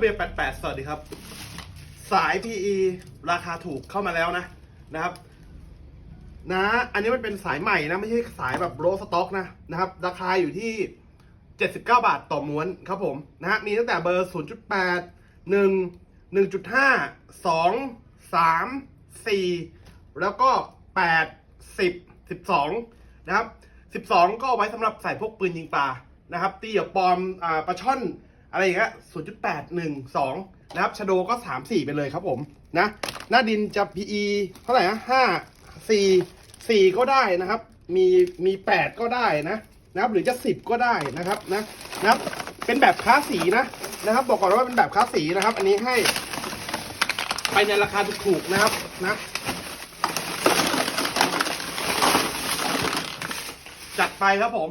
นักเรียน88สวัสดีครับ สาย PE ราคาถูกเข้ามาแล้วนะนะครับ นะ อันนี้มันเป็นสายใหม่นะ ไม่ใช่สายแบบโรสต็อกนะนะครับ ราคาอยู่ที่ 79 บาทต่อม้วนครับผมนะฮะมีตั้งแต่เบอร์ 0.8 1 1.5 2 3 4 แล้วก็ 8 10 12 นะครับ 12 ก็เอาไว้สำหรับใส่พวกปืนยิงปลานะครับตีกับปอมอ่าปลาช่อน อะไรอย่างเงี้ย0.8 1 2นะครับชโดก็3 4ไปเลยครับผมนะ หน้าดินจะ PE เท่าไหร่นะ5 4 4ก็ได้นะครับ มีมี8ก็ได้นะนะครับหรือจะ10ก็ได้นะครับนะนะครับเป็นแบบคลาสีนะนะครับ บอกก่อนว่าเป็นแบบคลาสีนะครับ อันนี้ให้ ไปในราคาถูกๆนะครับนะจัดไปครับผม